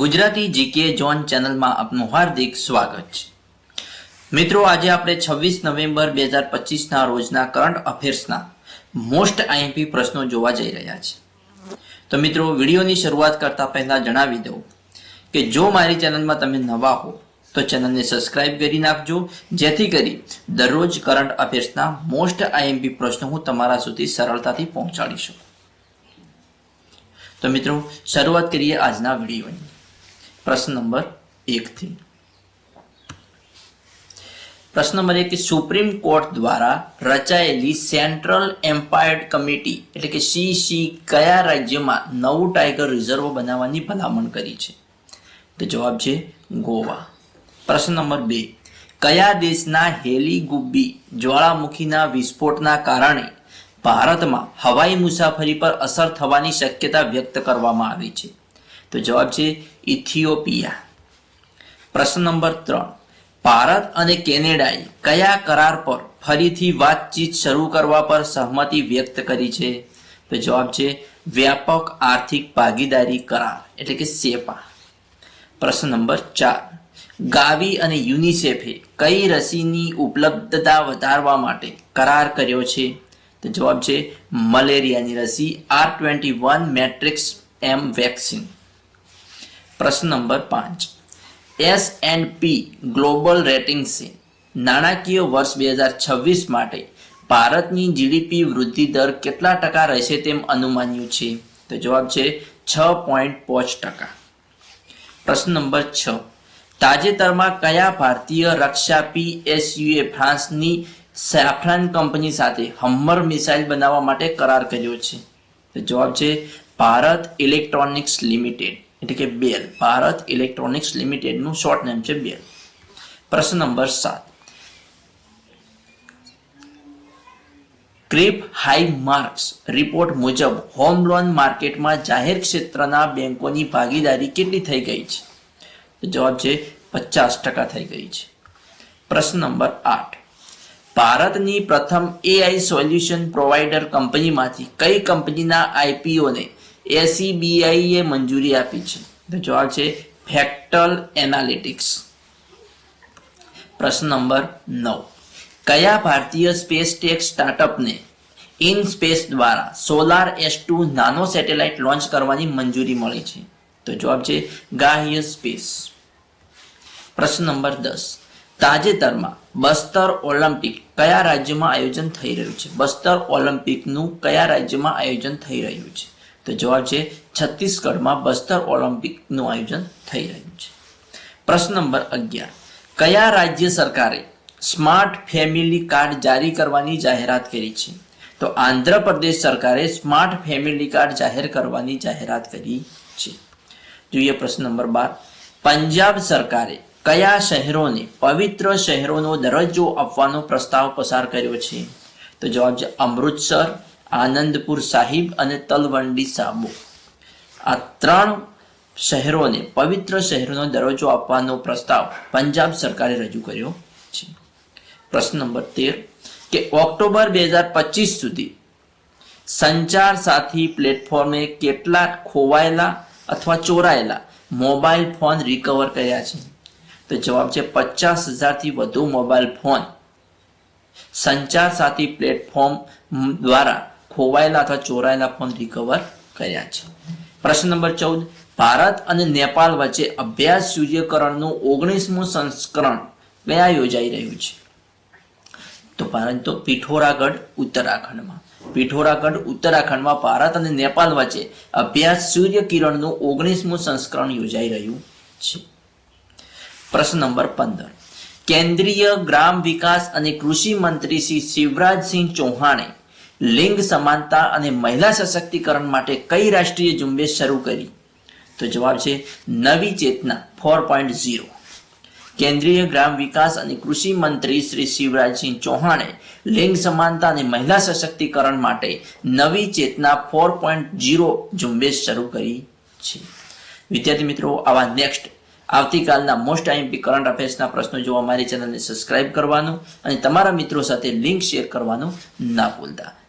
Gujarati GK John ચેનલમાં આપનું હાર્દિક સ્વાગત છે. મિત્રો, આજે આપણે છવ્વીસ નવેમ્બર બે હજાર પચીસના રોજના કરંટ અફેર્સના મોસ્ટ આઈએમપી પ્રશ્નો જોવા જઈ રહ્યા છે. તો મિત્રો, વિડીયોની શરૂઆત કરતા પહેલા જણાવી દઉં કે જો મારી ચેનલમાં તમે નવા હો, તો ચેનલને સબસ્ક્રાઇબ કરી નાખજો, જેથી કરી દરરોજ કરંટ અફેર્સના મોસ્ટ આઈએમપી પ્રશ્નો હું તમારા સુધી સરળતાથી પહોંચાડી શકું. તો મિત્રો, શરૂઆત કરીએ આજના વિડીયોની. પ્રશ્ન નંબર એકથી પ્રશ્ન નંબર એક સુપ્રીમ કોર્ટ દ્વારા રચાયેલી સેન્ટ્રલ એમ્પાયર્ડ કમિટી એટલે કે સીસી કયા રાજ્યમાં નવું ટાઈગર રિઝર્વ બનાવવાની ભલામણ કરી છે? તો જવાબ છે ગોવા. પ્રશ્ન નંબર બે. કયા દેશના હેલીગુબ્બી જ્વાળામુખીના વિસ્ફોટના કારણે ભારતમાં હવાઈ મુસાફરી પર અસર થવાની શક્યતા વ્યક્ત કરવામાં આવી છે? તો જવાબ છે ઇથિયોપિયા. પ્રશ્ન નંબર ત્રણ. ભારત અને કેનેડાએ કયા કરાર પર ફરીથી વાતચીત શરૂ કરવા પર સહમતિ વ્યક્ત કરી છે? તો જવાબ છે વ્યાપક આર્થિક ભાગીદારી કરાર, એટલે કે સેપા. પ્રશ્ન નંબર ચાર. ગાવી અને યુનિસેફે કઈ રસીની ઉપલબ્ધતા વધારવા માટે કરાર કર્યો છે? તો જવાબ છે મલેરિયાની રસી R twenty one matrix M vaccine. પ્રશ્ન નંબર પાંચ. એસ એન્ડ પી ગ્લોબલ રેટિંગ્સે નાણાકીય વર્ષ બે હજાર છવ્વીસ માટે ભારતની જીડીપી વૃદ્ધિ દર કેટલા ટકા રહેશે તેમ અનુમાન્યું છે? તો જવાબ છે છ પોઈન્ટ પાંચ ટકા. પ્રશ્ન નંબર છ. તાજેતરમાં કયા ભારતીય રક્ષા પીએસયુએ ફ્રાન્સની સેફ્રાન કંપની સાથે હમ્મર મિસાઇલ બનાવવા માટે કરાર કર્યો છે? તો જવાબ છે ભારત ઇલેક્ટ્રોનિક્સ લિમિટેડ. એટલે કે બેલ. ભારત ઇલેક્ટ્રોનિક્સ લિમિટેડનું શોર્ટ નેમ છે બેલ. પ્રશ્ન નંબર સાત. ક્રિપ હાઈ માર્ક્સ રિપોર્ટ મુજબ હોમ લોન માર્કેટમાં જાહેર ક્ષેત્રના બેંકોની ભાગીદારી કેટલી થઈ ગઈ છે? તો જવાબ છે પચાસ ટકા થઈ ગઈ છે. પ્રશ્ન નંબર આઠ. ભારતની પ્રથમ એઆઈ સોલ્યુશન પ્રોવાઈડર કંપનીમાંથી કઈ કંપનીના આઈપીઓને એસીબીઆઈએ મંજૂરી આપી છે. તો જવાબ છે ફેક્ટલ એનાલિટિક્સ. પ્રશ્ન નંબર નવ. કયા ભારતીય સ્પેસ ટેક સ્ટાર્ટઅપને ઇન સ્પેસ દ્વારા solar S two nano satellite launch કરવાની મંજૂરી મળી છે? તો જવાબ છે ગાહ્ય સ્પેસ. પ્રશ્ન નંબર દસ. તાજેતરમાં બસ્તર ઓલિમ્પિક કયા રાજ્યમાં આયોજન થઈ રહ્યું છે? બસ્તર ઓલિમ્પિકનું કયા રાજ્યમાં આયોજન થઈ રહ્યું છે? તો જવાબ છે છત્તીસગઢમાં બસ્તર ઓલિમ્પિકનું આયોજન થઈ રહ્યું છે. પ્રશ્ન નંબર અગિયાર. કયા રાજ્ય સરકારે સ્માર્ટ ફેમિલી કાર્ડ જારી કરવાની જાહેરાત કરી છે? તો આંધ્રપ્રદેશ સરકારે સ્માર્ટ ફેમિલી કાર્ડ જાહેર કરવાની જાહેરાત કરી છે. જોઈએ પ્રશ્ન નંબર બાર. પંજાબ સરકારે કયા શહેરોને પવિત્ર શહેરોનો દરજ્જો આપવાનો પ્રસ્તાવ પસાર કર્યો છે? તો જવાબ છે અમૃતસર આનંદપુર સાહિબ અને તલવંડી સાબો. આ ત્રણ શહેરોને, પવિત્ર શહેરોનો દરજ્જો આપવાનો પ્રસ્તાવ પંજાબ સરકારે રજૂ કર્યો છે. પ્રશ્ન નંબર તેર, કે ઓક્ટોબર બે હજાર પચીસ સુધી સંચાર સાથી પ્લેટફોર્મે કેટલા ખોવાયેલા અથવા ચોરાયેલા મોબાઈલ ફોન રિકવર કર્યા છે? તો જવાબ છે પચાસ હજારથી વધુ મોબાઈલ ફોન સંચાર સાથી પ્લેટફોર્મ દ્વારા ખોવાયેલા અથવા ચોરાયેલા ફોન રિકવર કર્યા છે. પ્રશ્ન નંબર ચૌદ, ભારત અને નેપાળ વચ્ચે અભ્યાસ સૂર્યકરણનું ઓગણીસમું સંસ્કરણ કયા યોજાઈ રહ્યું છે? તો ભારત તો પિઠોરાગઢ, ઉત્તરાખંડમાં. પિઠોરાગઢ, ઉત્તરાખંડમાં ભારત અને નેપાળ વચ્ચે અભ્યાસ સૂર્ય કિરણનું ઓગણીસમું સંસ્કરણ યોજાઈ રહ્યું છે. પ્રશ્ન નંબર પંદર, કેન્દ્રીય ગ્રામ વિકાસ અને કૃષિ મંત્રી શ્રી શિવરાજસિંહ ચૌહાણે લિંગ સમાનતા અને મહિલા સશક્તિકરણ માટે કઈ રાષ્ટ્રીય ઝુંબેશ શરૂ કરી? તો જવાબ છે નવી ચેતના ફોર પોઈન્ટ ઝીરો કેન્દ્રીય ગ્રામ વિકાસ અને કૃષિ મંત્રી શ્રી શિવરાજસિંહ ચૌહાણે લિંગ સમાનતા અને મહિલા સશક્તિકરણ માટે નવી ચેતના ફોર પોઈન્ટ ઝીરો ઝુંબેશ શરૂ કરી છે. વિદ્યાર્થી મિત્રો, આવા નેક્સ્ટ આવતીકાલના મોસ્ટ આઈએમપી કરંટ અફેર્સના પ્રશ્નો જોવા મારી ચેનલને સબસ્ક્રાઇબ કરવાનું અને તમારા મિત્રો સાથે લિંક શેર કરવાનું ના ભૂલતા.